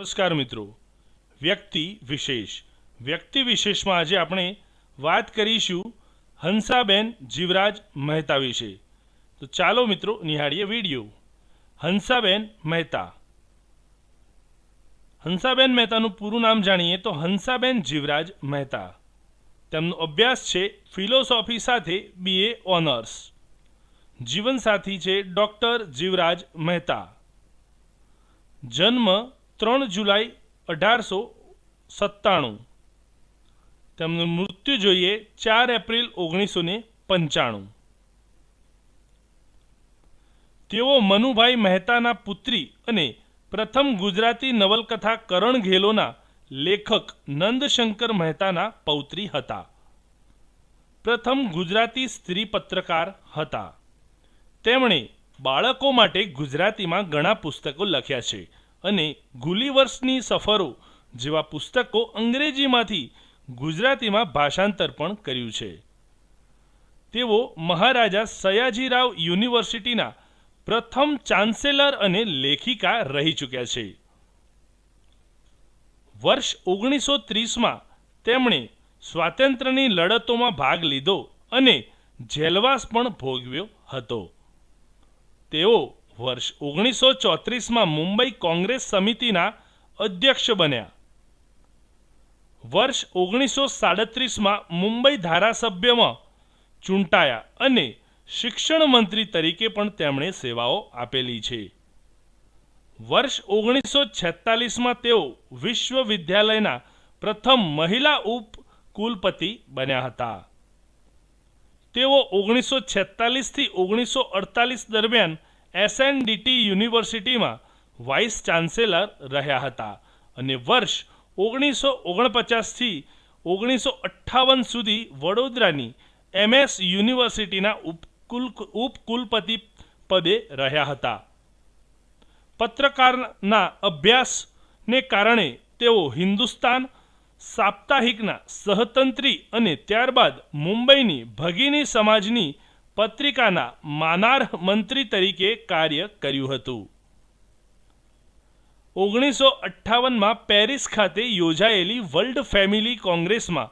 નમસ્કાર મિત્રો. વ્યક્તિ વિશેષ. વ્યક્તિ વિશેષમાં આજે આપણે વાત કરીશું હંસાબેન જીવરાજ મહેતા વિશે. તો ચાલો મિત્રો, નિહાળીએ વીડિયો. હંસાબેન મહેતા. હંસાબેન મહેતાનું પૂરું નામ જાણીએ તો હંસાબેન જીવરાજ મહેતા. તેમનો અભ્યાસ છે ફિલોસોફી સાથે બીએ ઓનર્સ. જીવનસાથી છે ડૉક્ટર જીવરાજ મહેતા. જન્મ ત્રણ જુલાઈ અઢારસો સત્તાણું. તેમનું મૃત્યુ જોઈએ ચાર એપ્રિલ ઓગણીસો ને પંચાણું. તેઓ મનુભાઈ મહેતાના પુત્રી અને પ્રથમ ગુજરાતી નવલકથા કરણ ઘેલોના લેખક નંદશંકર મહેતાના પૌત્રી હતા. પ્રથમ ગુજરાતી સ્ત્રી પત્રકાર હતા. તેમણે બાળકો માટે ગુજરાતીમાં ઘણા પુસ્તકો લખ્યા છે. અને ગુલીવર્સની સફરો જેવા પુસ્તકો અંગ્રેજીમાંથી ગુજરાતીમાં ભાષાંતર પણ કર્યું છે. તેઓ મહારાજા સયાજીરાવ યુનિવર્સિટીના પ્રથમ ચાન્સેલર અને લેખિકા રહી ચૂક્યા છે. વર્ષ ઓગણીસો ત્રીસમાં તેમણે સ્વાતંત્ર્યની લડતોમાં ભાગ લીધો અને જેલવાસ પણ ભોગવ્યો હતો. તેઓ વર્ષ ઓગણીસો ચોત્રીસમાં મુંબઈ કોંગ્રેસ સમિતિના અધ્યક્ષ બન્યા. વર્ષ ઓગણીસો સાડત્રીસમાં મુંબઈ ધારાસભ્યમાં ચૂંટાયા અને શિક્ષણ મંત્રી તરીકે પણ તેમણે સેવાઓ આપેલી છે. વર્ષ ઓગણીસો છેતાલીસમાં તેઓ વિશ્વવિદ્યાલયના પ્રથમ મહિલા ઉપકુલપતિ બન્યા હતા. તેઓ ઓગણીસો છેતાલીસથી ઓગણીસો અડતાલીસ દરમિયાન એસએનડીટી યુનિવર્સિટીમાં વાઇસ ચાન્સેલર રહ્યા હતા અને વર્ષ ઓગણીસો ઓગણપચાસથી ઓગણીસો અઠ્ઠાવન સુધી વડોદરાની એમએસ યુનિવર્સિટીના ઉપકુલ ઉપકુલપતિ પદે રહ્યા હતા. પત્રકારના અભ્યાસને કારણે તેઓ હિન્દુસ્તાન, સાપ્તાહિકના સહતંત્રી અને ત્યારબાદ મુંબઈની ભગીની સમાજની પત્રિકાના માનાર્હ મંત્રી તરીકે કાર્ય કર્યું હતું. ઓગણીસો અઠ્ઠાવનમાં પેરિસ ખાતે યોજાયેલી વર્લ્ડ ફેમિલી કોંગ્રેસમાં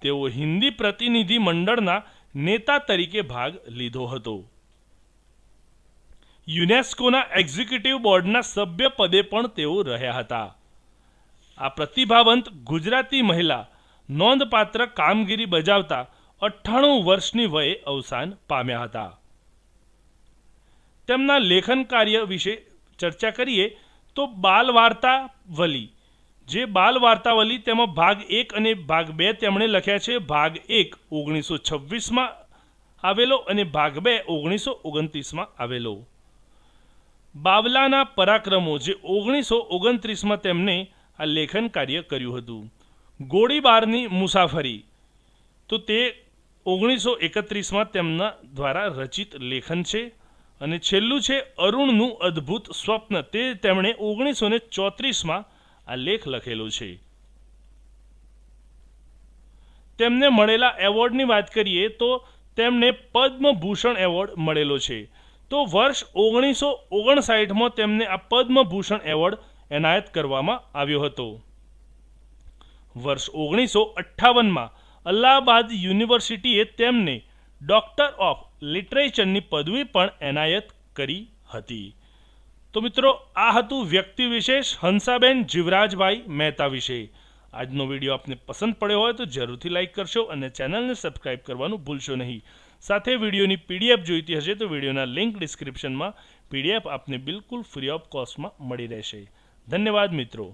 તેઓ હિન્દી પ્રતિનિધિ મંડળના નેતા તરીકે ભાગ લીધો હતો. યુનેસ્કોના એક્ઝિક્યુટિવ બોર્ડના સભ્ય પદે પણ તેઓ રહ્યા હતા. આ પ્રતિભાવંત ગુજરાતી મહિલા નોંધપાત્ર કામગીરી બજાવતા અઠ્ઠાણું વર્ષની વયે અવસાન પામ્યા હતા. તેમના લેખન કાર્ય વિશે ચર્ચા કરીએ તો બાલ વાર્તાવલી જે બાલ વાર્તાવલી તેમાં ભાગ એક અને ભાગ બે તેમણે લખ્યા છે. ભાગ એક ઓગણીસો છવ્વીસમાં આવેલો અને ભાગ બે ઓગણીસો ઓગણત્રીસમાં આવેલો. બાવલાના પરાક્રમો, જે ઓગણીસો ઓગણત્રીસમાં તેમને આ લેખન કાર્ય કર્યું હતું. ગોળીબારની મુસાફરી, તો તે ઓગણીસો એકત્રીસમાં તેમના દ્વારા રચિત લેખન છે અને છેલ્લું છે અરુણનું અદ્ભુત સ્વપ્ન. તે તેમણે ઓગણીસો ને ચોત્રીસમાં આ લેખ લખેલો છે. તેમને મળેલા એવોર્ડની વાત કરીએ તો તેમને પદ્મભૂષણ એવોર્ડ મળેલો છે. તો વર્ષ ઓગણીસો ઓગણસાઠમાં તેમને આ પદ્મભૂષણ એવોર્ડ એનાયત કરવામાં આવ્યો હતો. વર્ષ ઓગણીસો અઠ્ઠાવનમાં અલ્હાબાદ યુનિવર્સિટીએ તેમને ડૉક્ટર ઓફ લિટરેચરની પદવી પણ એનાયત કરી હતી. તો મિત્રો, આ હતું વ્યક્તિ વિશેષ હંસાબેન જીવરાજભાઈ મહેતા વિશે. આજનો વીડિયો આપને પસંદ પડ્યો હોય તો જરૂરથી લાઇક કરશો અને ચેનલને સબસ્ક્રાઇબ કરવાનું ભૂલશો નહીં. સાથે વિડીયોની પીડીએફ જોઈતી હશે તો વિડીયોના લિંક ડિસ્ક્રિપ્શનમાં પીડીએફ આપને બિલકુલ ફ્રી ઓફ કોસ્ટમાં મળી રહેશે. ધન્યવાદ મિત્રો.